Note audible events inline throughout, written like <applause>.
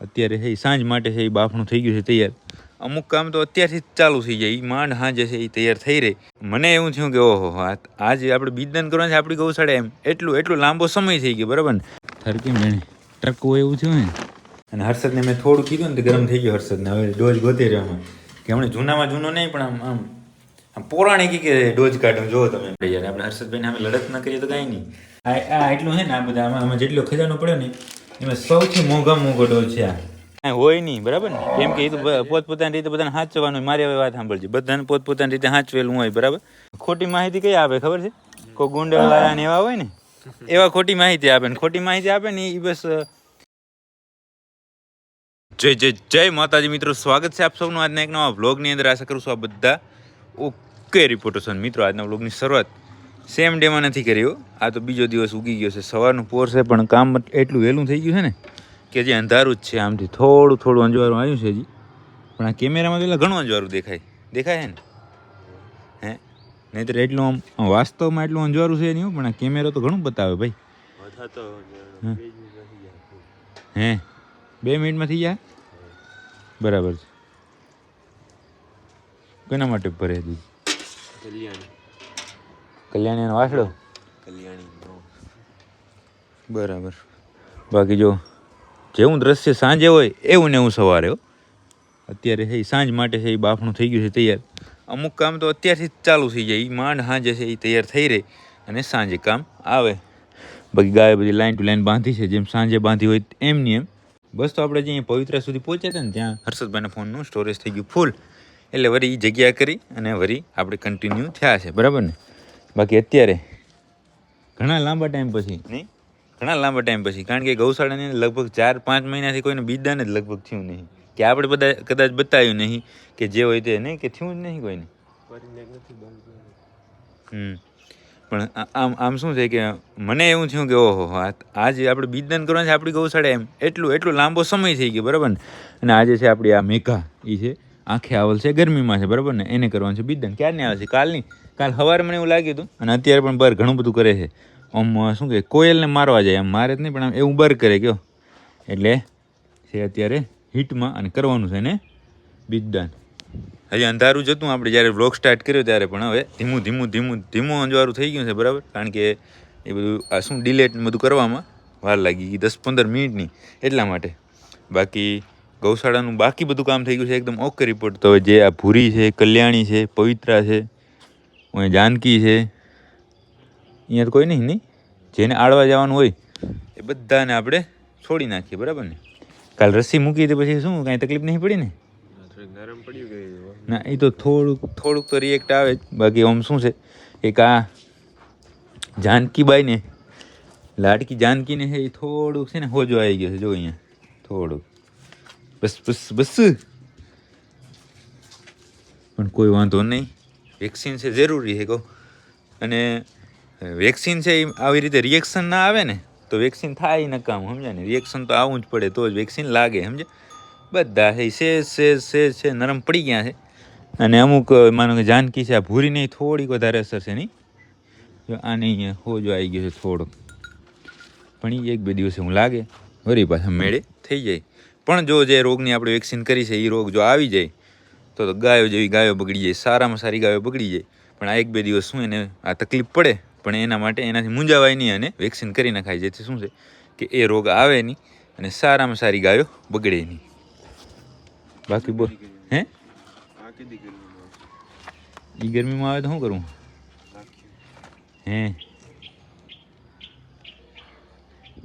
અત્યારે છે એ સાંજ માટે છે એ બાફણું થઈ ગયું છે તૈયાર. અમુક કામ તો અત્યારથી જ ચાલુ થઈ જાય એ માંડ હાંજે છે એ તૈયાર થઈ રહી. મને એવું થયું કે ઓહો આજે આપણે બીજદાન કરવાનું છે આપણી ગૌશાળા એમ. એટલું એટલું લાંબો સમય થઈ ગયો બરાબર ને? થરકી મેણે હોય એવું થયું ને? અને હર્ષદને મેં થોડું કીધું ને તો ગરમ થઈ ગયો હર્ષદને. હવે ડોઝ ગોતી રહ્યો અમે કે હમણાં જૂનામાં જૂનો નહીં પણ આમ આમ આમ પૌરાણિક કે ડોઝ કાઢો જો તમે. યાર આપણે હર્ષદભાઈને અમે લડત ન કરીએ તો કાંઈ નહીં. આ આ એટલું છે ને આ બધા આમાં આમાં જેટલો ખજાનો પડ્યો ને એમાં સૌથી મોંઘા મોંઘો છે આ. હોય નહીં બરાબર ને? કેમ કે એ તો પોતપોતાની રીતે બધાને સાચવવાનું મારી હવે વાત સાંભળજો. બધાને પોતપોતાની રીતે સાચવેલું હોય બરાબર? ખોટી માહિતી કઈ આપે ખબર છે? કોઈ ગુંડલવાળા ને એવા હોય ને એવા ખોટી માહિતી આપે ને ખોટી માહિતી આપે ને એ બસ જય જય જય માતાજી મિત્રો સ્વાગત છે આપ સૌનું આજના એક નવા વ્લોગની અંદર. આશા કરું છું આ બધા ઓકે રિપોર્ટર મિત્રો આજના વ્લોગની શરૂઆત સેમ ડેમાં નથી કર્યો. આ તો બીજો દિવસ ઉગી ગયો છે. સવારનું પોર છે, પણ કામ એટલું વહેલું થઈ ગયું છે ને કે જે અંધારું જ છે. આમથી થોડું થોડું અંજવારું આવ્યું છે હજી. પણ આ કેમેરામાં પેલા ઘણું અંજવારું દેખાય. દેખાય છે ને? હે? નહીંતર એટલું આમ વાસ્તવમાં એટલું અંજવારું છે નહીં પણ આ કેમેરો તો ઘણું બતાવે ભાઈ. હે? બે મિનિટમાં થઈ જાય? બરાબર છે. કોના માટે ભરે દૂધ કલ્યાણીનો વાસડો બરાબર. બાકી જો જેવું દ્રશ્ય સાંજે હોય એવું ને એવું સવારે હો. અત્યારે છે એ સાંજ માટે છે એ બાફણું થઈ ગયું છે તૈયાર. અમુક કામ તો અત્યારથી જ ચાલુ થઈ જાય. એ માંડ સાંજે છે એ તૈયાર થઈ રહી અને સાંજે કામ આવે. બાકી ગાય બધી લાઈન ટુ લાઈન બાંધી છે. જેમ સાંજે બાંધી હોય એમની એમ. બસ તો આપણે જે અહીંયા પવિત્ર સુધી પહોંચ્યા હતા ને ત્યાં હર્ષદભાઈના ફોનનું સ્ટોરેજ થઈ ગયું ફૂલ એટલે વળી એ જગ્યા કરી અને વળી આપણે કન્ટિન્યુ થયા છે. બરાબર ને? બાકી અત્યારે? ઘણા લાંબા ટાઈમ પછી. નહીં? ઘણા લાંબા ટાઈમ પછી. કારણ કે ગૌશાળાની લગભગ ચાર પાંચ મહિનાથી કોઈને બીજદાન જ લગભગ થયું નહીં. કે આપણે બધા કદાચ બતાવ્યું નહીં કે જે હોય તે નહીં કે થયું જ નહીં કોઈને. હમ. પણ આમ આમ શું છે કે મને એવું થયું કે ઓહો આજે આપણે બીજદાન કરવાનું છે આપણી ગૌશાળા એમ એટલું એટલું લાંબો સમય થઈ ગયો બરાબર ને? અને આજે છે આપણી આ મેઘા એ છે આંખે આવેલ છે ગરમીમાં છે બરાબર ને? એને કરવાનું છે બીજદાન ક્યારની આવે છે? કાલની? કાલ સવારે મને એવું લાગ્યું હતું, અને અત્યારે પણ બર ઘણું બધું કરે છે. આમ શું કે, કોયલને મારવા જાય, આમ મારે જ નહીં, પણ આમ એવું બર કરે, કયો. એટલે છે અત્યારે હિટમાં અને કરવાનું છે ને બીજદાન. હજી અંધારું જ હતું, આપણે જ્યારે બ્લોગ સ્ટાર્ટ કર્યો ત્યારે પણ હવે ધીમું ધીમું ધીમું ધીમું અંજવાળું થઈ ગયું છે, બરાબર? કારણ કે એ બધું, આ શું ડિલેટ બધું કરવામાં વાર લાગી ગઈ, દસ પંદર મિનિટની, એટલા માટે. બાકી ગૌશાળાનું બાકી બધું કામ થઈ ગયું છે, એકદમ ઓકે રિપોર્ટ તો. જે આ ભૂરી છે, કલ્યાણી છે, પવિત્રા છે અહીં જાનકી છે. અહીંયા તો કોઈ નહીં નહીં. જેને આડવા જવાનું હોય, એ બધાને આપણે છોડી નાખીએ, બરાબર ને? કાલ રસી મૂકી હતી, પછી શું, કાંઈ તકલીફ નહીં પડી ને? ના, એ તો થોડુંક થોડુંક તો રિએક્ટ આવે બાકી આમ શું છે? એક આ જાનકીબાઈને, લાડકી જાનકીને છે, એ થોડુંક છે ને હોજો આવી ગયો છે, જો અહીંયા. થોડુંક. બસ બસ બસ. પણ કોઈ વાંધો નહીં. વેક્સિન છે, જરૂરી છે કહું. અને વેક્સિન છે એ આવી રીતે રિએક્શન ના આવે ને, તો વેક્સિન થાય નકામ સમજે ને? રિએક્શન તો આવવું જ પડે, તો જ વેક્સિન લાગે સમજે બધા છે સેજ સેજ સેજ છે નરમ પડી ગયા છે. અને અમુક, માનો કે જાનકી છે, આ ભૂરી નહીં થોડીક વધારે અસર છે નહીં? જો આને અહીંયા હોજો આવી ગયો છે થોડોક પણ એ એક બે દિવસે હું લાગે વરી પાછા મેળે થઈ જાય. પણ જો જે રોગની આપણે વેક્સિન કરી છે એ રોગ જો આવી જાય તો ગાયો જેવી ગાયો બગડી જાય, સારામાં સારી ગાયો બગડી જાય. પણ આ એક બે દિવસ શું એને આ તકલીફ પડે, પણ એના માટે એનાથી મૂંઝાવાય નહીં અને વેક્સિન કરી નખાય. જેથી શું છે કે એ રોગ આવે નહીં અને સારામાં સારી ગાયો બગડે નહીં. બાકી બોલ. હે? એ ગરમીમાં આવે તો શું કરવું? હે?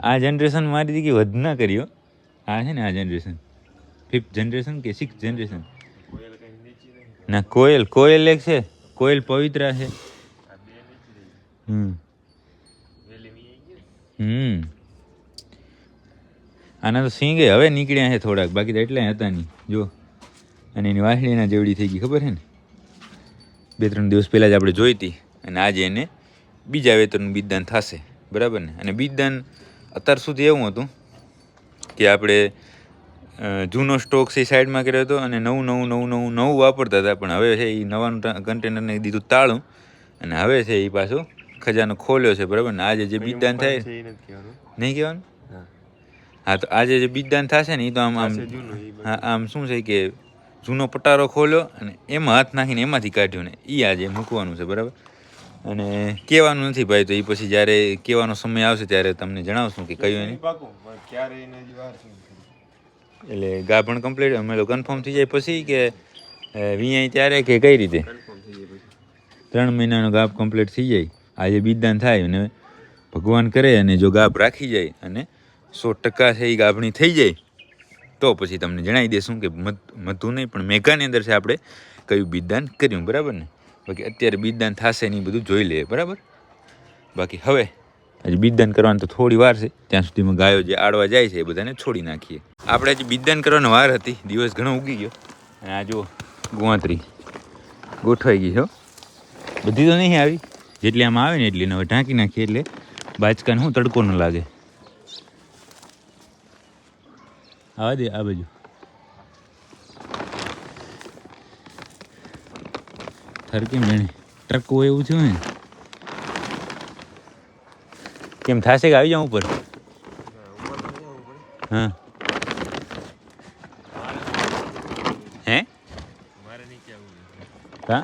આ જનરેશન મારી દીકરી વધ ના કર્યો આ છે ને આ જનરેશન ફિફ્થ જનરેશન કે સિક્સ જનરેશન કોયલ કઈ નીચી નહીં ના, કોયલ કોયલ એક છે. કોયલ પવિત્રા છે. હમ. હમ. આના તો સિંગે હવે નીકળ્યા છે થોડાક, બાકી તો એટલે હતા નહીં. જો, અને એની વાસળીના જેવડી થઈ ગઈ, ખબર છે ને? બે ત્રણ દિવસ પહેલાં જ આપણે જોઈ હતી, અને આજે એને બીજા વેતરનું બીજદાન થશે. બરાબર ને? અને બીજદાન અત્યાર સુધી એવું હતું કે આપણે જૂનો સ્ટોક છે એ સાઈડમાં કર્યો હતો અને નવું નવું નવું નવું નવું વાપરતા હતા. પણ હવે છે એ નવાનું કન્ટેનરને દીધું તાળું અને હવે છે એ પાછું ખજાનો ખોલ્યો છે બરાબર? ને આજે જે બીજદાન થાય નહીં કહેવાનું? હા. તો આજે જે બીજદાન થશે ને એ તો આમ આમ જૂનું હા આમ શું છે કે જૂનો પટારો ખોલ્યો અને એમાં હાથ નાખીને એમાંથી કાઢ્યો ને એ આજે મૂકવાનું છે બરાબર? અને કહેવાનું નથી ભાઈ તો એ પછી જ્યારે કહેવાનો સમય આવશે ત્યારે તમને જણાવશું કે કયું એને. ક્યારે એને ગા પણ એટલે કમ્પ્લીટ અમે લોકો કન્ફર્મ થઈ જાય પછી કે વીઆઈ ત્યારે કે કઈ રીતે? ત્રણ મહિનાનો ગાભ કમ્પ્લીટ થઈ જાય. આજે બીજદાન થાય અને ભગવાન કરે અને જો ગાભ રાખી જાય અને સો ટકા છે એ ગાભણી થઈ જાય, તો પછી તમને જણાવી દેશું કે મધુ નહીં, પણ મેઘાની અંદર છે આપણે કયું બીજદાન કર્યું, બરાબર ને? બાકી અત્યારે બીજદાન થશે ને એ બધું જોઈ લઈએ બરાબર? બાકી હવે હજી બીજદાન કરવાનું તો થોડી વાર છે. ત્યાં સુધીમાં ગાયો જે આડવા જાય છે એ બધાને છોડી નાખીએ. આપણે હજી બીજદાન કરવાનો વાર હતી. દિવસ ઘણો ઉગી ગયો. અને આ જો ગોંતરી ગોઠવાઈ ગઈ હો. બધી તો નહીં આવી. જેટલી આમાં આવે ને એટલી. હવે ઢાંકી નાખીએ એટલે બાચકાને શું તડકો ન લાગે. આવા દે, આ બાજુ. થરકી કેમ જાણે ટ્રક હોય એવું થયું ને. કેમ થાશે કે આવી જાઉં ઉપર? હા. હે? મારે નીચે આવવું કા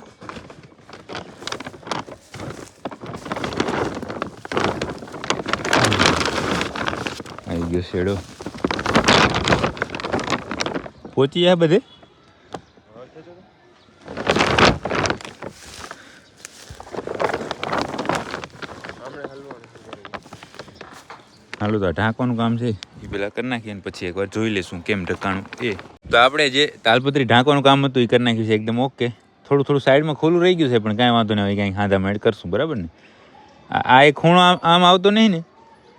આવી ગયો શેડો. પહોંચી ગયા બધે આપણે હલવાનું શું કરવું હાલો તો ઢાંકવાનું કામ છે. એ પેલા કરી નાખીએ અને પછી એકવાર જોઈ લેશું કેમ ઢકાણું એ. તો આપણે જે તાલપત્રી ઢાંકવાનું કામ હતું એ કરી નાખ્યું છે એકદમ ઓકે. થોડું થોડું સાઈડમાં ખોલું રહી ગયું છે, પણ કાંઈ વાંધો નહીં, હવે કાંઈ હાંધા મેળ કરશું, બરાબર ને? આ એ ખૂણો આમ આવતો નહીં ને?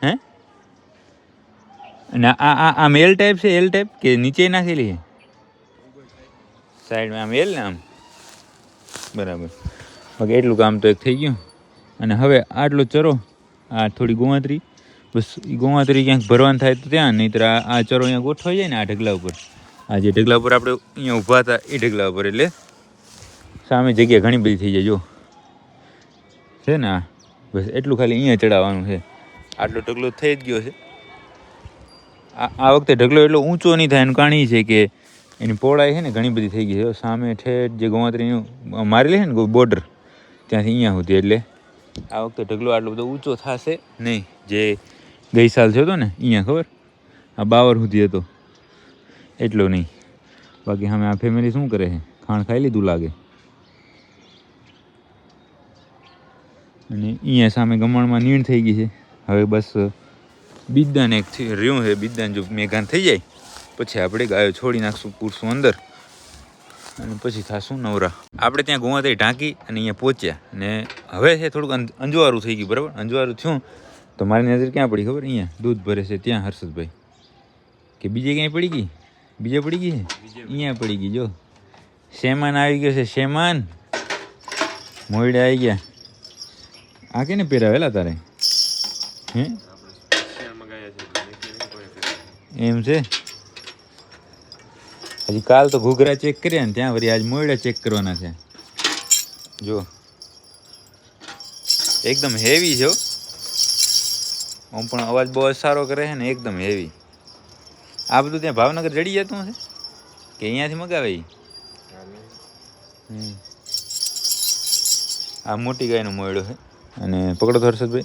હે? અને આ આ આમ એલ ટાઈપ છે એલ ટાઈપ કે નીચે નાખેલી છે? સાઈડમાં આમ એલ ને આમ? બરાબર. બાકી એટલું કામ તો એક થઈ ગયું. અને હવે આટલો ચરો, આ થોડી ગોવાતરી. બસ ગોવાતરી ક્યાંક ભરવાનું થાય તો ત્યાં, નહીંતર આ આ ચરો અહીંયા ગોઠવાઈ જાય ને આ ઢગલા ઉપર. આ જે ઢગલા ઉપર આપણે અહીંયા ઊભા હતા એ ઢગલા ઉપર, એટલે સામે જગ્યા ઘણી બધી થઈ જાય, જો. છે ને આ? બસ એટલું ખાલી અહીંયા ચડાવવાનું છે. આટલો ઢગલો થઈ જ ગયો છે. આ વખતે ઢગલો એટલો ઊંચો નહીં થાય, એનું કારણ છે કે એની પહોળાઈ છે ને ઘણી બધી થઈ ગઈ છે. સામે ઠેઠ જે ગોવાતરીનું મારેલી છે ને બોર્ડર ત્યાંથી અહીંયા સુધી, એટલે આ વખતે ઢગલો આટલો બધો ઊંચો થશે નહીં. જે ગઈ સાલ થયો હતો ને? અહીંયા ખબર? આ બાવર સુધી હતો. એટલો નહીં. બાકી અમે આ ફેમિલી શું કરે છે? ખાણ ખાઈ લીધું લાગે. અને અહીંયા સામે ગમણમાં નીણ થઈ ગઈ છે. હવે બસ બીજદાન એક રહ્યું છે બીજદાન જો મેઘાન થઈ જાય, પછી આપણે ગાયો છોડી નાખશું, પૂરશું અંદર. અને પછી થાશું નવરા. આપણે ત્યાં ગોવાથી ઢાંકી અને અહીંયા પહોંચ્યા. અને હવે છે થોડુંક અંજવારું થઈ ગયું, બરાબર? અંજવારું થયું. તો મારી નજર ક્યાં પડી ખબર અહીંયા? દૂધ ભરે છે ત્યાં, હર્ષદભાઈ. કે બીજે ક્યાંય પડી ગઈ? બીજે પડી ગઈ છે? અહીંયા પડી ગઈ, જો. શેમાન આવી ગયો છે, શેમાન. મોયડે આવી ગયા. આ કેને પહેરાવેલા તારે? હે. એમ છે? હજી કાલ તો ઘૂઘરા ચેક કર્યા ને ત્યાં વળી આજ મોયડા ચેક કરવાના છે. જો. એકદમ હેવી છે. આમ પણ અવાજ બહુ જ સારો કરે છે ને એકદમ હેવી આ બધું ત્યાં ભાવનગર જડી જતું હશે? કે અહીંયાથી મગાવે હમ. આ મોટી ગાયનો મોયડો છે. અને પકડો તો હર્ષદભાઈ.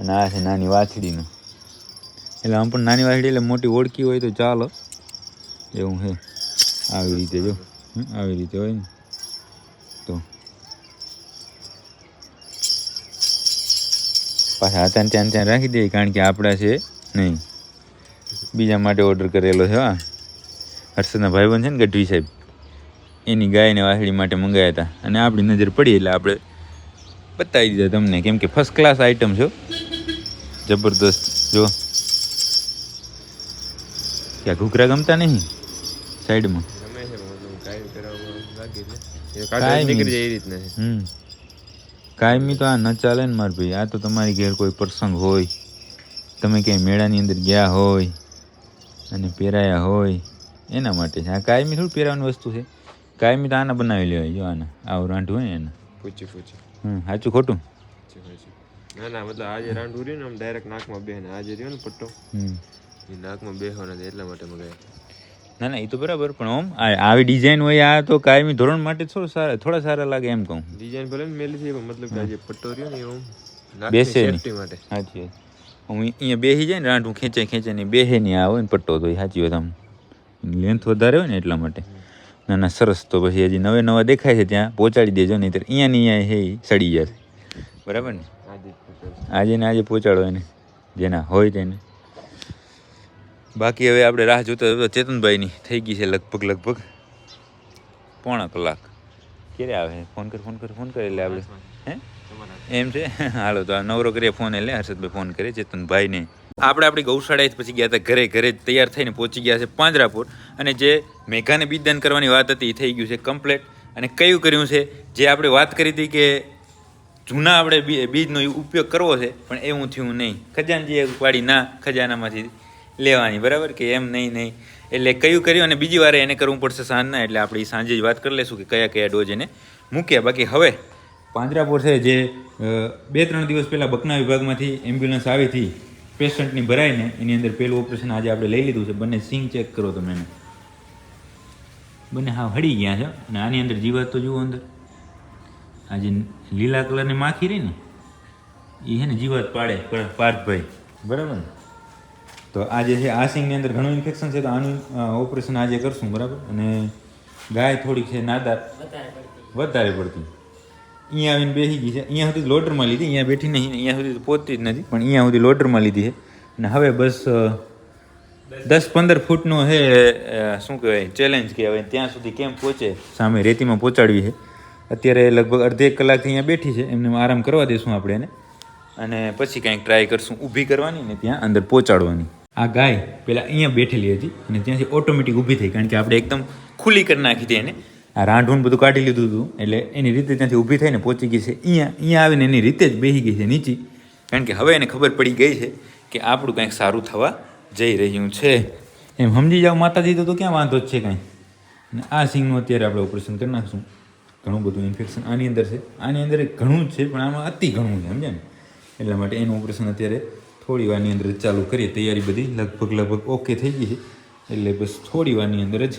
અને આ છે નાની વાછડીનો. એટલે આમ પણ નાની વાછડી એટલે મોટી ઓળખી હોય તો ચાલો. એવું છે. આવી રીતે જો. આવી રીતે હોય ને. પાછા ને ત્યાં ત્યાં રાખી દઈએ કારણ કે આપણા છે નહીં. બીજા માટે ઓર્ડર કરેલો છે હા. હર્ષદના ભાઈબંધ છે ને ગઢવી સાહેબ એની ગાયને વાસળી માટે મંગાવ્યા હતા. અને આપણી નજર પડી એટલે આપણે બતાવી દીધા તમને કેમ કે ફર્સ્ટ ક્લાસ આઈટમ છો જબરદસ્ત જો. ક્યાં ઘૂઘરા ગમતા નહીં? સાઈડમાં નીકળી જાય એ રીતના હમ. કાયમી તો આ ન ચાલે ને મારા ભાઈ. આ તો તમારી ઘેર કોઈ પ્રસંગ હોય. તમે ક્યાંય મેળાની અંદર ગયા હોય અને પહેરાયા હોય એના માટે છે. આ કાયમી થોડું પહેરાવાની વસ્તુ છે. કાયમી તો આના બનાવી લેવાય. જો આના આવું રાંઢું હોય ને એના. પૂછી પૂછી હમ સાચું ખોટું? ના ના મતલબ આજે રાંડું રહ્યું ને આમ ડાયરેક્ટ નાકમાં બે ને આજે રહ્યો ને પટ્ટો હમ. એ નાકમાં બે નથી એટલા માટે મગાવ્યા ના ના એ તો બરાબર પણ ઓમ આવી ડિઝાઇન હોય આ તો કાયમી ધોરણ માટે થોડું સારા થોડા સારા લાગે એમ કહું. ડિઝાઇન ભલે ને મેલી છે મતલબ કે જે પટ્ટો રહ્યો ને એવું બેસે સેફટી માટે. સાચી હું અહીંયા બેસી જાય ને રાંઠું ખેંચે ખેંચે ને બેસે નહીં આ હોય ને પટ્ટો તો સાચી વાત આમ. લેન્થ વધારે હોય ને એટલા માટે. ના ના સરસ તો પછી હજી નવે નવા દેખાય છે ત્યાં. પહોંચાડી દેજો નહીં અહીંયા ને અહીંયા હે સડી જશે બરાબર ને? આજે ને આજે પહોંચાડો એને. જેના હોય તેને. બાકી હવે આપણે રાહ જોતા જોતા ચેતનભાઈની થઈ ગઈ છે લગભગ લગભગ પોણા કલાક. ક્યારે આવે? ફોન કર ફોન કર, ફોન કરે એટલે આપણે, હે? એમ છે? હાલો, તો આ નવરો કરીએ ફોન એટલે હર્ષદભાઈ ફોન કરે, ચેતનભાઈને. આપણે આપણી ગૌશાળાએ પછી ગયા હતા ઘરે ઘરે જ તૈયાર થઈને પહોંચી ગયા છે પાંજરાપુર. અને જે મેઘાને બીજદાન કરવાની વાત હતી એ થઈ ગયું છે કમ્પ્લેટ. અને કયું કર્યું છે? જે આપણે વાત કરી હતી કે જૂના આપણે બીજનો ઉપયોગ કરવો છે, પણ એવું થયું નહીં. ખજાનજીએ પાડી ના ખજાનામાંથી લેવાની, બરાબર? કે એમ નહીં નહીં. એટલે કયું કર્યું અને બીજી વારે એને કરવું પડશે સાંજના, એટલે આપણે સાંજે જ વાત કરી લઈશું કે કયા કયા ડોઝ એને મૂક્યા. બાકી હવે પાંજરાપોર છે, જે બે, ત્રણ દિવસ પહેલાં બકના વિભાગમાંથી એમ્બ્યુલન્સ આવી હતી, પેશન્ટની ભરાઈને, એની અંદર પહેલું ઓપરેશન આજે આપણે લઈ લીધું છે. બંને સિંગ ચેક કરો તમે એને. બંને હા હળી ગયા છે, અને આની અંદર જીવાત તો જુઓ અંદર. આ જે લીલા કલરની માખી રહી ને એ છે ને જીવાત પાડે પર- પાર્થભાઈ. બરાબર ને? તો આ જે છે આ સિંગની અંદર ઘણું ઇન્ફેક્શન છે તો આનું ઓપરેશન આજે કરશું બરાબર? અને ગાય થોડીક છે નાદાર. વધારે પડતી. અહીંયા આવીને બેસી ગઈ છે. અહીંયા સુધી લોટરમાં લીધી અહીંયા બેઠી નહીં અહીંયા સુધી પહોંચતી જ નથી પણ અહીંયા સુધી લોટરમાં લીધી છે. અને હવે બસ દસ પંદર ફૂટનો છે શું કહેવાય ચેલેન્જ કહેવાય. ત્યાં સુધી કેમ પહોંચે સામે રેતીમાં પહોંચાડવી છે. અત્યારે લગભગ અડધી એક કલાકથી અહીંયા બેઠી છે. એમને આરામ કરવા દઈશું આપણે એને. અને પછી કંઈક ટ્રાય કરશું. ઊભી કરવાની ને ત્યાં અંદર પહોંચાડવાની. આ ગાય પેલા અહીંયા બેઠેલી હતી અને ત્યાંથી ઓટોમેટિક ઊભી થઈ કારણ કે આપણે એકદમ ખુલ્લી કરી નાખી હતી એને. આ રાંઢું બધું કાઢી લીધું હતું એટલે એની રીતે ત્યાંથી ઊભી થઈને પહોંચી ગઈ છે. અહીંયા અહીંયા આવીને એની રીતે જ બેસી ગઈ છે નીચી. કારણ કે હવે એને ખબર પડી ગઈ છે કે આપણું કંઈક સારું થવા જઈ રહ્યું છે. એમ સમજી જાઓ, માતાજી, તો ક્યાં વાંધો જ છે કાંઈ? અને આ સિંગનું અત્યારે આપણે ઓપરેશન કરી નાખશું. ઘણું બધું ઇન્ફેક્શન આની અંદર છે. આની અંદર ઘણું જ છે, પણ આમાં અતિ ઘણું છે, સમજ્યા ને? એટલા માટે એનું ઓપરેશન અત્યારે થોડી વારની અંદર જ ચાલુ કરીએ. તૈયારી બધી લગભગ લગભગ ઓકે થઈ ગઈ છે. એટલે બસ થોડી વારની અંદર જ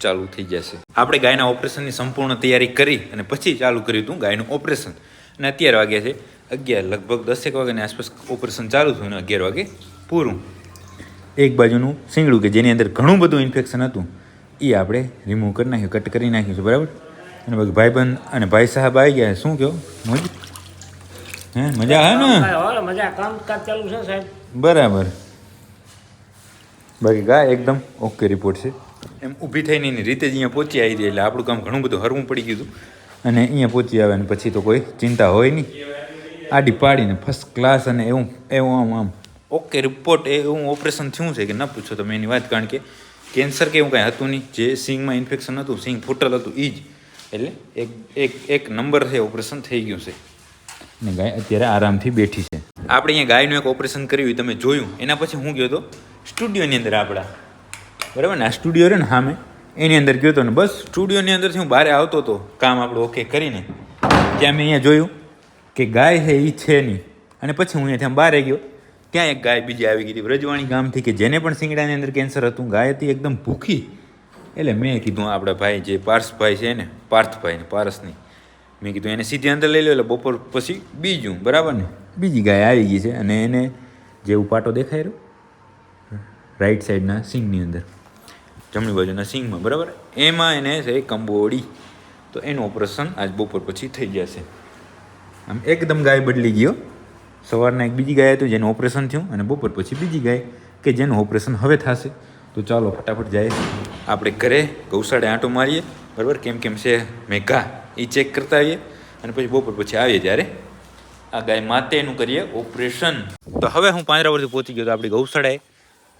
ચાલુ થઈ જશે. આપણે ગાયના ઓપરેશનની સંપૂર્ણ તૈયારી કરી અને પછી ચાલુ કર્યું હતું ગાયનું ઓપરેશન. અને અત્યારે વાગ્યા છે. અગિયાર, લગભગ દસેક વાગ્યાની આસપાસ ઓપરેશન ચાલુ થયું અને અગિયાર વાગે પૂરું. એક બાજુનું શીંગડું કે જેની અંદર ઘણું બધું ઇન્ફેક્શન હતું, એ આપણે રિમૂવ કરી નાખ્યું કટ કરી નાખ્યું છે, બરાબર? અને ભાઈબંધ અને ભાઈ સાહેબ આવી ગયા. શું કહો? મોજ? હે મજા આવે ને? મજા કામ કાજ ચાલુ છે સાહેબ. બરાબર. બાકી ગાય એકદમ ઓકે રિપોર્ટ છે. એમ ઊભી થઈને એની રીતે જ અહીંયા પહોંચી આવી એટલે આપણું કામ ઘણું બધું હરવું પડી ગયું હતું. અને અહીંયા પહોંચી આવે અને પછી તો કોઈ ચિંતા હોય નહીં. આડી પાડીને ફર્સ્ટ ક્લાસ અને એવું એવું આમ આમ. ઓકે રિપોર્ટ એ એવું ઓપરેશન થયું છે કે ન પૂછો તમે એની વાત કારણ કે કેન્સર કે એવું કાંઈ હતું નહીં. જે સિંગમાં ઇન્ફેક્શન હતું સિંગ ફૂટલ હતું એ જ. એટલે એક એક એક નંબર છે ઓપરેશન થઈ ગયું છે. અને ગાય અત્યારે આરામથી બેઠી છે. આપણે અહીંયા ગાયનું એક ઓપરેશન કર્યું તમે જોયું. એના પછી હું ગયો હતો સ્ટુડિયોની અંદર આપણા. બરાબર ને? આ સ્ટુડિયો રહે ને સામે. એની અંદર ગયો હતો ને બસ સ્ટુડિયોની અંદરથી હું બહાર આવતો હતો. કામ આપણું ઓકે કરીને. ત્યાં મેં અહીંયા જોયું કે ગાય છે એ છે નહીં. અને પછી હું અહીંયા બહાર ગયો. ત્યાં એક ગાય બીજી આવી ગઈ હતી વ્રજવાણી ગામથી કે જેને પણ શિંગડાની અંદર કેન્સર હતું. ગાય હતી એકદમ ભૂખી. એટલે મેં કીધું, આપણા ભાઈ જે પાર્સભાઈ છે ને પાર્થભાઈ ને પારસની. મેં કીધું એને સીધી અંદર લઈ લો, એટલે બપોર પછી બીજું, બરાબર ને? બીજી ગાય આવી ગઈ છે અને એને જેવું પાટો દેખાય રહ્યો રાઈટ સાઈડના સિંગની અંદર, જમણી બાજુના સિંગમાં, બરાબર? એમાં એને છે કંબોડી. તો એનું ઓપરેશન આજ બપોર પછી થઈ જશે. આમ એકદમ ગાય બદલી ગયો સવારના એક બીજી ગાય હતું, જેનું ઓપરેશન થયું અને બપોર પછી બીજી ગાય, કે જેનું ઓપરેશન હવે થશે. તો ચાલો ફટાફટ જાય. આપણે ઘરે ગૌશાળે આંટો મારીએ, બરાબર? કેમ કેમ છે મેઘા? એ ચેક કરતા આવીએ અને પછી બપોર પછી આવીએ ત્યારે આ ગાય માટેનું કરીએ ઓપરેશન તો હવે હું પાંજરાવરથી પહોંચી ગયો તો આપણી ગૌશાળાએ.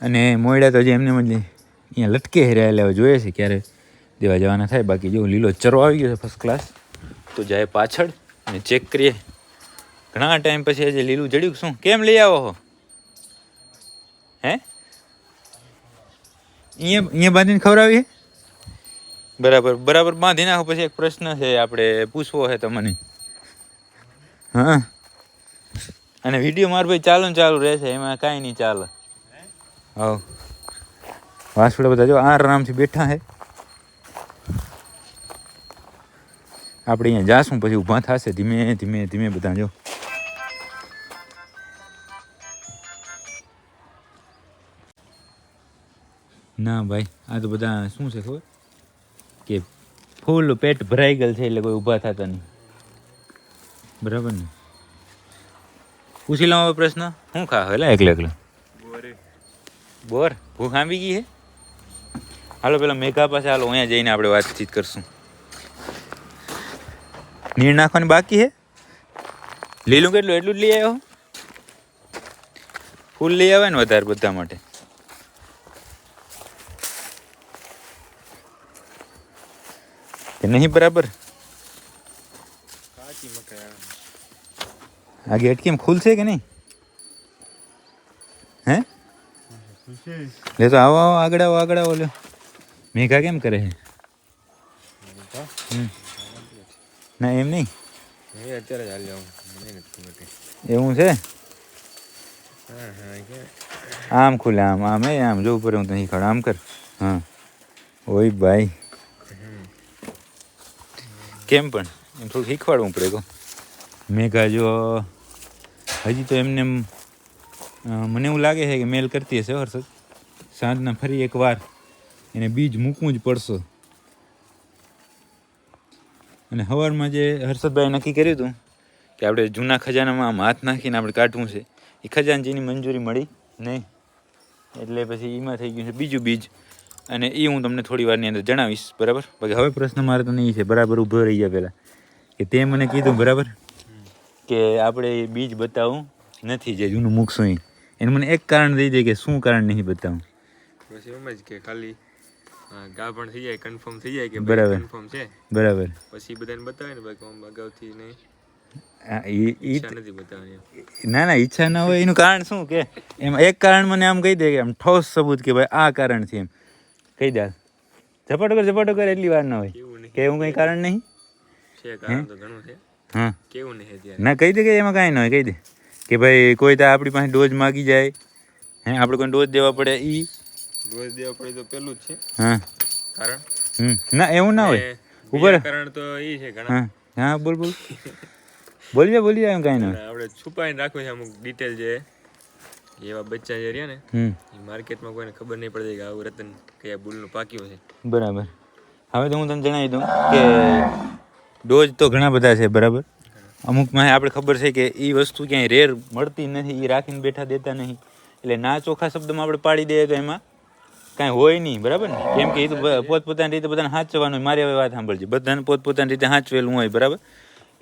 અને મોયડા તો હજી એમને મજા અહીંયા લટકે હવે જોઈએ છે ક્યારે દેવા જવાના થાય. બાકી જો લીલો ચરો આવી ગયો છે ફર્સ્ટ ક્લાસ તો જાય પાછળ અને ચેક કરીએ. ઘણા ટાઈમ પછી આજે લીલું જડ્યું શું? કેમ લઈ આવો હો? હે? અહીંયા અહીંયા બાંધીને ખવડાવીએ? બરાબર બરાબર. બાંધી નાખો પછી એક પ્રશ્ન છે, આપણે પૂછવો છે તમને. હા? અને વીડિયો માર ભાઈ ચાલુ ને ચાલુ રહેશે, એમાં કાંઈ નહીં ચાલે. આવ વાસુડા બધા જો આરામથી બેઠા હે આપણે અહીંયા જાશું, પછી ઊભા થશે ધીમે ધીમે ધીમે બધા જો. ના ભાઈ, આ તો બધા શું છે ખબર? કે ફૂલ પેટ ભરાઈ ગયેલ છે એટલે કોઈ ઊભા થતા નહીં. બરાબર ને? પૂછી લઉં પ્રશ્ન. શું ખા હેલા, એકલે એકલે. બોર, ભૂખ આંબી ગઈ હે? હાલો, પેલા મેઘા પાસે હાલો, અહીંયા જઈને આપણે વાતચીત કરશું. નીર નાખવાની બાકી હે? લીલું કેટલું? એટલું જ લઈ આવ્યો? ફૂલ લઈ આવે ને વધારે બધા માટે? કે નહીં બરાબર કાચી મકાઈ આવે આ ગેટ કેમ ખુલશે કે નહીં હે લે તો આવો આવો આગળ આવો આગળ આવો લ્યો મેઘા કેમ કરે છે હમ. ના એમ નહીં હવે અત્યારે જ હાલ્યો મને નથી ખબર કઈ એવું છે હા હા કે આમ ખુલે આમ આમ એ આમ જો ઉપર હું તને શીખવાડ આમ કર હા ઓય ભાઈ કેમ પણ? એમ થોડું શીખવાડવું પડે કહો મેઘા જો, હજી તો એમને મને એવું લાગે છે કે મેલ કરતી હશે હર્ષદ. સાંજના ફરી એક વાર એને બીજ મૂકવું જ પડશે. અને સવારમાં જે હર્ષદભાઈ નક્કી કર્યું હતું કે આપણે જૂના ખજાનામાં આમ હાથ નાખીને આપણે કાઢવું છે, એ ખજાનજીની મંજૂરી મળી નહીં. એટલે પછી એમાં થઈ ગયું છે બીજું બીજ. અને એ હું તમને થોડી વારની અંદર જણાવીશ બરાબર? બાકી હવે પ્રશ્ન મારે તો નહીં છે બરાબર ઊભો રહી ગયા પહેલાં કે તે મને કીધું બરાબર? કે આપણે એ બીજ બતાવું નથી જે જૂનું મૂકશું એ એને મને એક કારણ દઈ દે કે શું કારણ નહીં બતાવું. પછી એમ જ કે ખાલી ગા ગાભણ થઈ જાય કન્ફર્મ થઈ જાય કે બરાબર. કન્ફર્મ છે. બરાબર. પછી બધાને બતાવે ને બાકી અગાઉથી નહીં. ના ના ઈચ્છા ના હોય એનું કારણ શું કે? એમાં એક કારણ મને આમ કહી દે કે આમ ઠોસ સબૂત કે ભાઈ આ કારણ છે એમ. કહી દે. ઝપાટો કર ઝપાટો કર એટલી વાર ના હોય. કે એવું કંઈ કારણ નહીં? છે કારણ તો ઘણું છે. હા. કેવું નહીં ના કહી દે કે એમાં કાંઈ ન હોય કહી દે. કે ભાઈ કોઈ તો આપણી પાસે ડોઝ માગી જાય. હે આપણે કોઈ ડોઝ દેવા પડે ઈ. ડોઝ દેવા પડે તો પેલું જ છે. હા. કારણ? હમ. ના એવું ના હોય. ઉપર. કારણ તો એ છે ઘણા. હા. બોલ બોલ બોલી. જા બોલી જા એમ કાંઈ ન હોય. આપણે છુપાઈને રાખવું છે અમુક ડિટેલ જે. એવા બચ્ચા જે રહ્યા ને એ માર્કેટમાં કોઈને ખબર નહીં પડતી કે આવું રતન કયા બુલનું પાક્યું છે. બરાબર. હવે તો હું તમને જણાવી દઉં કે ડોઝ તો ઘણા બધા છે બરાબર? અમુકમાં આપણે ખબર છે કે એ વસ્તુ ક્યાંય રેર મળતી નથી એ રાખીને બેઠા દેતા નહીં. એટલે ના ચોખ્ખા શબ્દમાં આપણે પાડી દઈએ તો એમાં કાંઈ હોય નહીં બરાબર ને? કેમ કે એ તો પોતપોતાની રીતે બધાને સાચવવાનું હોય મારી હવે વાત સાંભળજે. બધાને પોતપોતાની રીતે સાચવેલું હોય બરાબર?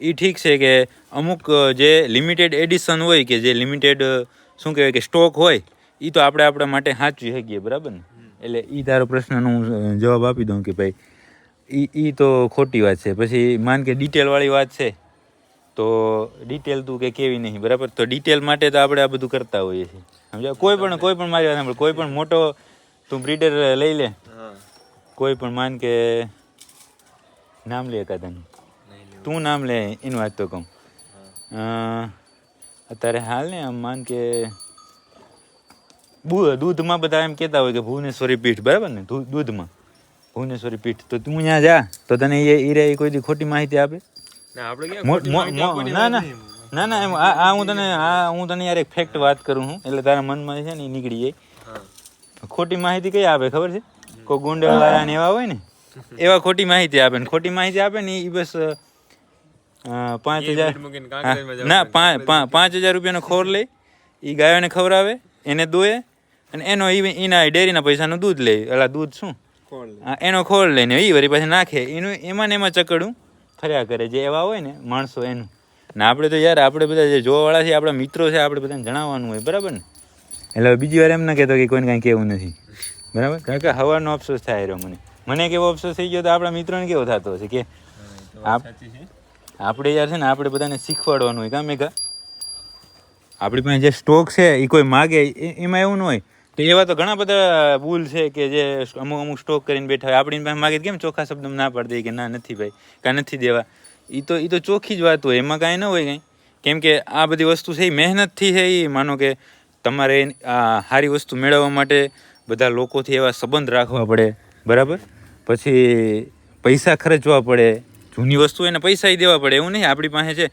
એ ઠીક છે કે અમુક જે લિમિટેડ એડિશન હોય કે જે લિમિટેડ શું કહેવાય કે સ્ટોક હોય એ તો આપણે આપણા માટે સાચવી શકીએ બરાબર ને? એટલે એ તારો પ્રશ્નનો હું જવાબ આપી દઉં કે ભાઈ એ એ તો ખોટી વાત છે. પછી માન કે ડિટેલવાળી વાત છે તો ડિટેલ તું કે કેવી નહીં બરાબર? તો ડિટેલ માટે તો આપણે આ બધું કરતા હોઈએ છીએ. સમજાવ કોઈ પણ કોઈ પણ મારી વાત સાંભળ. કોઈ પણ મોટો તું બ્રીડર લઈ લે. કોઈ પણ માન કે નામ લે એકાદાનું. તું નામ લે એની વાત તો કહું. અત્યારે હાલ ને આમ માન કે દૂધમાં બધા એમ કહેતા હોય કે ભુવનેશ્વરી પીઠ બરાબર ને? દૂધમાં. ભુવનેશ્વરી પીઠ. તો તું ત્યાં જા. તો તને એ ઈરે કોઈ દી ખોટી માહિતી આપે? ના ના ના. એમ. આ હું તને આ હું તને યાર એક ફેક્ટ વાત કરું છું એટલે તારા મનમાં છે ને એ નીકળી જાય. ખોટી માહિતી કઈ આપે ખબર છે? કોઈ ગુંડલ વાળા ને એવા હોય ને એવા ખોટી માહિતી આપે. ને ખોટી માહિતી આપે ને એ બસ પાંચ હજાર. ના પાંચ હજાર રૂપિયાનો ખોર લઈ એ ગાયોને ખવડાવે એને દોએ અને એનો એના ડેરીના પૈસાનું દૂધ લે. એટલે દૂધ શું? લે? એનો ખોળ લઈને એ વળી પાછી નાખે. એનું એમાં ને એમાં ચકડું ફર્યા કરે. જે એવા હોય ને માણસો એનું. ને આપણે તો યાર આપણે બધા જે જોવાવાળા છે આપણા મિત્રો છે આપણે બધાને જણાવવાનું હોય બરાબર ને? એટલે બીજી વાર એમ ના કહેતો કે કોઈને કાંઈ કહેવું નથી. બરાબર? કારણ કે હવાનો અફસોસ થાય રહ્યો મને. મને કેવો અફસોસ થઈ ગયો તો આપણા મિત્રોને કેવો થતો હશે કે આપ- આપણે યાર છે ને, આપણે બધાને શીખવાડવાનું હોય, કાં મેઘા? આપણી પાસે જે સ્ટોક છે એ કોઈ માગે એમાં એવું ન હોય. તો એવા તો ઘણા બધા ભૂલ છે કે જે અમુક અમુક સ્ટોક કરીને બેઠા હોય. આપણી પાસે માગે કેમ ચોખ્ખા શબ્દ ના પાડી દઈએ કે ના, નથી ભાઈ, કાં નથી દેવા? એ તો એ તો ચોખ્ખી જ વાત હોય, એમાં કાંઈ ન હોય કાંઈ. કેમ કે આ બધી વસ્તુ છે એ મહેનતથી છે એ માનો કે તમારે આ સારી વસ્તુ મેળવવા માટે બધા લોકોથી એવા સંબંધ રાખવા પડે, બરાબર? પછી પૈસા ખર્ચવા પડે જૂની વસ્તુ એને પૈસા દેવા પડે એવું નહીં. આપણી પાસે છે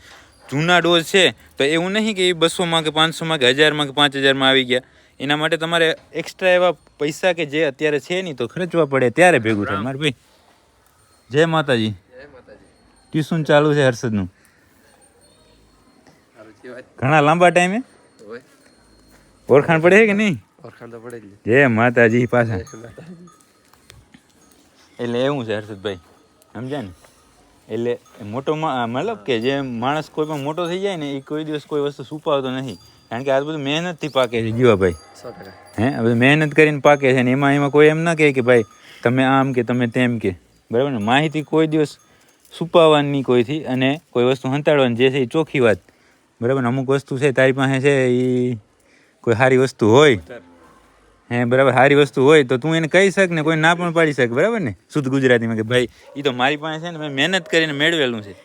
જૂના ડોઝ છે તો એવું નહીં કે એ બસોમાં કે પાંચસોમાં કે હજારમાં કે પાંચ હજારમાં આવી ગયા. એના માટે તમારે એક્સ્ટ્રા એવા પૈસા કે જે અત્યારે છે નહીં તો ખર્ચવા પડે ત્યારે ભેગું થાય. મારે ભાઈ જય માતાજી. ટ્યુશન ચાલુ છે હર્ષદનું. ઘણા લાંબા ટાઈમે ઓળખાણ પડે કે નહીં? ઓળખાણ તો પડે જય માતાજી. પાછા એટલે એવું છે હર્ષદભાઈ સમજ્યા ને? એટલે મોટો મતલબ કે જે માણસ કોઈ પણ મોટો થઈ જાય ને એ કોઈ દિવસ કોઈ વસ્તુ છુપાવતો નથી કારણ કે આ બધું મહેનતથી પાકે છે જીવાભાઈ હે? આ બધું મહેનત કરીને પાકે છે ને એમાં એમાં કોઈ એમ ના કહે કે ભાઈ તમે આમ કે તમે તેમ કે. બરાબર ને? માહિતી કોઈ દિવસ છુપાવવાની કોઈથી અને કોઈ વસ્તુ હંતાડવાની જે છે એ ચોખ્ખી વાત. બરાબર અમુક વસ્તુ છે તારી પાસે છે એ કોઈ સારી વસ્તુ હોય. હે બરાબર સારી વસ્તુ હોય તો તું એને કહી શક ને કોઈ ના પણ પાડી શક બરાબર ને? શુદ્ધ ગુજરાતીમાં કે ભાઈ એ તો મારી પાસે છે ને મેં મહેનત કરીને મેળવેલું છે.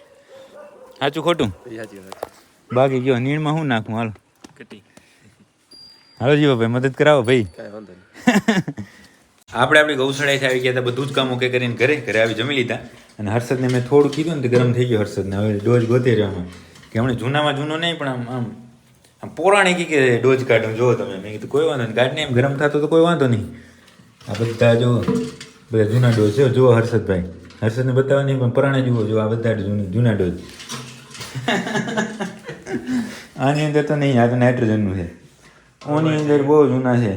સાચું ખોટું? બાકી ગયો નીણમાં શું નાખું? હાલો. કટી હાલો જીવો ભાઈ મદદ કરાવો ભાઈ. <laughs> આપણે આપણી ગૌશાળાએથી આવી ગયા હતા બધું જ કામ ઓકે કરીને ઘરે ઘરે આવી જમી લીધા. અને હર્ષદને મેં થોડું કીધું ને તો ગરમ થઈ ગયો હર્ષદને. હવે ડોઝ ગોતે રહ્યો કે હમણાં જૂનામાં જૂનો નહીં પણ આમ આમ આમ પૌરાણિક કે ડોઝ કાઢું જુઓ તમે. મેં કીધું કોઈ વાંધો નહીં. ગાડીને એમ ગરમ થતો તો કોઈ વાંધો નહીં. આ બધા જો બધા જૂના ડોઝ છે. જુઓ હર્ષદભાઈ. હર્ષદને બતાવવા નહીં પણ પરાણે જુઓ જો આ બધા જૂના જૂના ડોઝ <laughs> આની અંદર તો નહીં આ તો નાઇટ્રોજનનું છે. ઓની અંદર બહુ જૂના છે.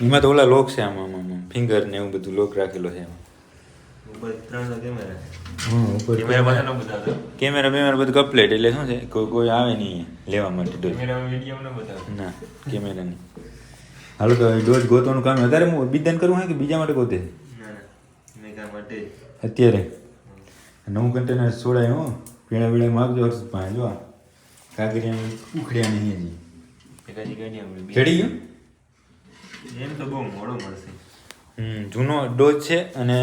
એમાં તો ઓલા લોક છે આમાં ફિંગર ને એવું બધું લોક રાખેલો છે એમાં. કેમેરા બેમેરા બધું કમ્પ્લીટ એટલે શું છે? કોઈ કોઈ આવે નહીં લેવા માટે ન કેમેરા નહીં હાલો તો ડોઝ ગોતવાનું કામ વધારે હું બીજાને કરવું હોય કે બીજા માટે ગોતે. અત્યારે? નવું કન્ટેનર છોડાય હો. પીણા પીણા માગજો પાસે જો આ. ઉખડ્યા નહીં હજી. ચડી ગયું? એમ તો બહુ મોડો મળશે. જૂનો ડોઝ છે અને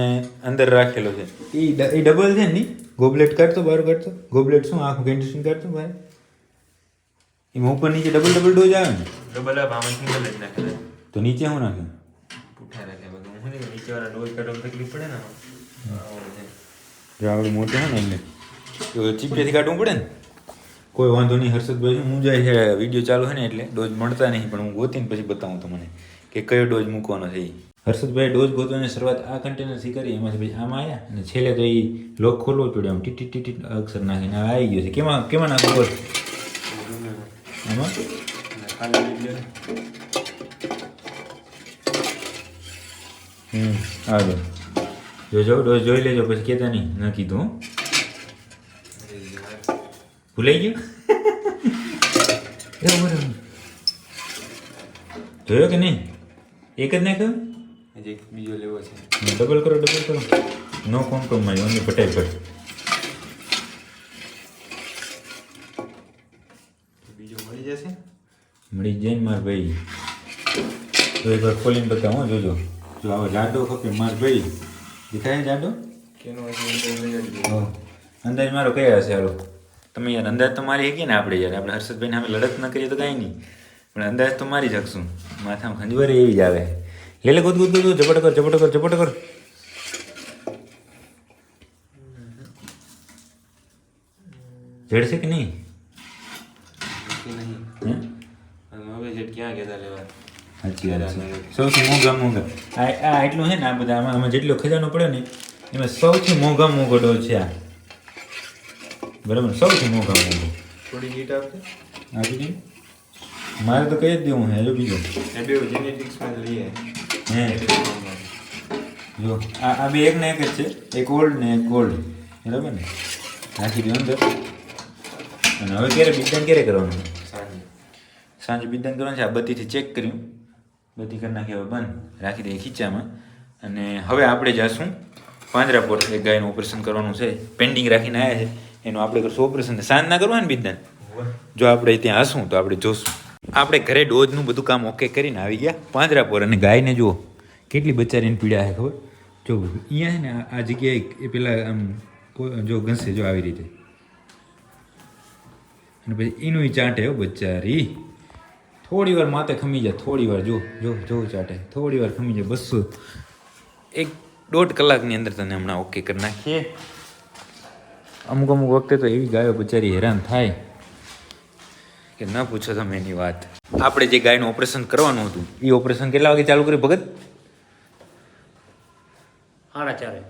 અંદર રાખેલો છે. એ એ ડબલ છે ને ગોબલેટ કાઢતો બહાર કાઢતો? ગોબલેટ શું આખું કેન્ટીન કાઢતો બહાર એમાં ઉપર નીચે ડબલ ડબલ ડોઝ આવે ને? ડબલ અપ આમાં સિંગલ જ નાખેલા તો નીચે શું નાખે? પૂઠા રાખે બધું હું નીચે નીચેવાળા ડોઝ કાઢવામાં તકલીફ પડે ને હે. જો આવડું મોટું છે ને એટલે તો કાઢવું પડે ને? કોઈ વાંધો નહીં હર્ષદભાઈ હું જાય છે વીડિયો ચાલુ છે ને એટલે ડોઝ મળતા નહીં પણ હું ગોતીને પછી બતાવું તમને કે કયો ડોઝ મૂકવાનો છે. હર્ષદભાઈ ડોઝ ગોતવાની શરૂઆત આ કન્ટેનરથી કરી, એમાંથી પછી આમાં આવ્યા અને છેલ્લે તો એ લોક ખોલવો પડ્યો, આમ ટીટી ટીટી અક્ષર નાખીને આવી ગયો છે. કેમાં કેમાં નાખો બોલ? એમાં? આગળ જોજો ડોઝ જોઈ લેજો, પછી કહેતા નહીં, ન કીધું. ભૂલાઈ ગયું. <laughs> જોયો કે નહીં? એક જ નાખ્યો? એક બીજો લેવો છે. ડબલ કરો ડબલ કરો. નો કોમ્પ્રોમાઇઝ ઓનલી ફટાઈ પર બીજો મળી જશે? મળી જાય ને માર ભાઈ. તો એકવાર ખોલીને બતાવો હો, જોજો. જો આવો જાડો ખપે માર ભાઈ. દેખાય જાડો? કેનો. અંદાજ મારો કયા હશે હાલો. તમે યાર અંદાજ તો મારી શકીએ ને આપણે યાર. આપણે હર્ષદભાઈને અમે લડત ન કરીએ તો કાંઈ નહીં. પણ અંદાજ તો મારી શકશું માથામાં ખંજવારી એવી જ આવે. લે લે ઝપટ કર જડશે કે નહીં? નહીં. હે? અને હવે છે ક્યાં ગયા લેવા સાચી વાત છે. સૌથી મોંઘા મોંઘા. આ આ એટલું છે ને આ બધા આમાં આમાં જેટલો ખજાનો પડ્યો ને એમાં સૌથી મોંઘા મોંઘો ડોલ છે આ. બરાબર? સૌથી મોંઘા મોંઘો. થોડી ગીટ આપશે આ બીજું મારે તો કહી જ દેવું હે જો બીજો. એ બે જેનેટિક્સમાં લઈએ. જો આ આ બે એક ને એક જ છે. એક ઓલ્ડ ને એક ગોલ્ડ બરાબર ને? નાખી દો અંદર. અને હવે ક્યારે બીજાને ક્યારે કરવાનું? સાંજે. સાંજે બિદાન કરવાનું છે. આ બત્તીથી ચેક કર્યું. બત્તી કરી નાખી હવે બંધ. રાખી દઈએ ખીચામાં. અને હવે આપણે જાશું પાંજરાપોર એક ગાયનું ઓપરેશન કરવાનું છે. પેન્ડિંગ રાખીને આવ્યા છે. એનું આપણે કરશું ઓપરેશન સાંજ ના કરવાનું ને બિદાન જો આપણે ત્યાં હશું તો આપણે જોશું. આપણે ઘરે ડોઝનું બધું કામ ઓકે કરીને આવી ગયા. પાંજરાપોર અને ગાયને જુઓ, કેટલી બચારીને પીડા છે ખબર? જો, અહીંયા છે ને આ- જગ્યાએ એ પેલા આમ જો ઘસે, જો આવી રીતે. અને પછી એનું ચાટે હો બચારી. થોડી વાર માથે ખમી જાય, થોડી વાર જો જો જો ચાટે. થોડી વાર ખમી જાય, બસો. એક દોઢ કલાકની અંદર તને હમણાં ઓકે કરી નાખીએ. અમુક અમુક વખતે તો એવી ગાયો બચારી હેરાન થાય. કે ન પૂછો તમે એની વાત. આપણે જે ગાયનું ઓપરેશન કરવાનું હતું એ ઓપરેશન કેટલા વાગે ચાલુ કર્યું ભગત? સાડા ચારે.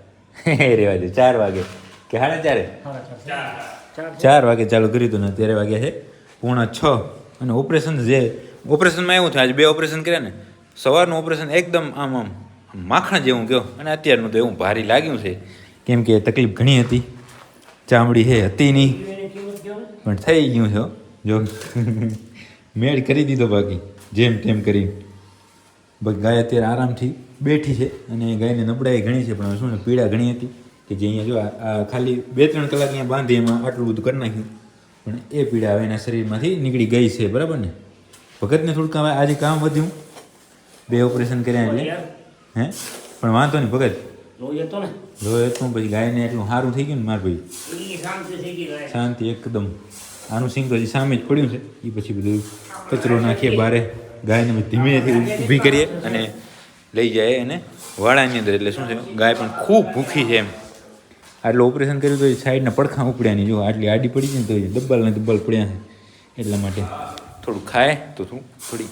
રેવા દે ચાર વાગે. કે સાડા ચારે? ચાર. વાગે ચાલુ કર્યું હતું ને અત્યારે વાગ્યા છે પૂણા છ. અને ઓપરેશન જે ઓપરેશનમાં એવું થયું આજે બે ઓપરેશન કર્યા ને સવારનું ઓપરેશન એકદમ આમ આમ માખણ જેવું કહો અને અત્યારનું તો એવું ભારી લાગ્યું છે. કેમ કે તકલીફ ઘણી હતી. ચામડી છે હતી નહીં. પણ થઈ ગયું છે હો. જો. મેળ કરી દીધો બાકી. જેમ તેમ કરી બાકી ગાય અત્યારે આરામથી બેઠી છે અને ગાયને નબળાઈ ઘણી છે પણ શું ને પીડા ઘણી હતી કે જે અહીંયા જો આ ખાલી બે ત્રણ કલાક અહીંયા બાંધી એમાં આટલું બધું કરી નાખ્યું. પણ એ પીડા હવે એના શરીરમાંથી નીકળી ગઈ છે બરાબર ને? ભગતને થોડુંક હવે આજે કામ વધ્યું. બે ઓપરેશન કર્યા એટલે. હે? પણ વાંધો નહીં ભગત. લોહી હતો પછી ગાયને એટલું સારું થઈ ગયું ને માર ભાઈ. શાંતિ એકદમ. આનું સિંગ તો હજી સામે જ પડ્યું છે. એ પછી બધું કચરો નાખીએ બારે, ગાયને ધીમેથી ઊભી કરીએ અને લઈ જાય એને વાડાની અંદર. એટલે શું છે, ગાય પણ ખૂબ ભૂખી છે એમ. આટલું ઓપરેશન કર્યું તો સાઈડના પડખા ઉપડ્યા નહીં. જો આટલી આડી પડી છે ને તો એ દબ્બાલ ને દબ્બાલ પડ્યા છે. એટલા માટે થોડું ખાય તો તું થોડી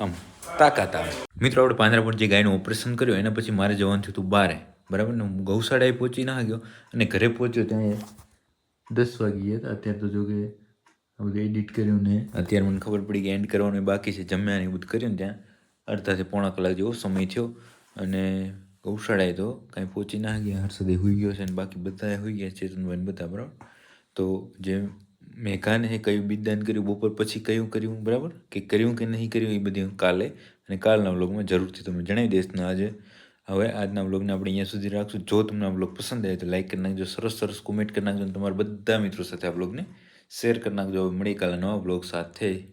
આમ તાકાત આવે. મિત્રો, આપણે પાંજરાપોળ જે ગાયનું ઓપરેશન કર્યું, એના પછી મારે જવાનું થયું હતું બારે. બરાબર ને? હું ગૌશાળાએ પહોંચી ના ગયો અને ઘરે પહોંચ્યો ત્યાં દસ વાગી ગયા હતા અત્યારે તો જો કે આ બધું એડિટ કર્યું ને. અત્યારે મને ખબર પડી કે એન્ડ કરવાનું બાકી છે. જમ્યા ને બધું કર્યું ને ત્યાં. અડધાથી પોણા કલાક જેવો સમય થયો અને ગૌશાળાએ તો કાંઈ પહોંચી ના ગયા. હર્ષદે હોઈ ગયો છે અને બાકી બધાએ હોઈ ગયા ચેતનભાઈ બધા, બરાબર? તો જે મેઘાને કયું બિદાન કર્યું, બપોર પછી કયું કર્યું, બરાબર? કે કર્યું કે નહીં કર્યું એ બધી કાલે અને કાલના વ્લોગમાં જરૂરથી તમને જણાવી દઈશ. ને આજે, હવે આજના વ્લોગને આપણે અહીંયા સુધી રાખશું. જો તમને આ વ્લોગ પસંદ આવે તો લાઈક કરી નાખજો, સરસ સરસ કોમેન્ટ કરી નાખજો તમારા બધા મિત્રો સાથે આ વ્લોગને શેર કરી નાખજો. હવે મળી કાલે નવા બ્લોગ સાથે.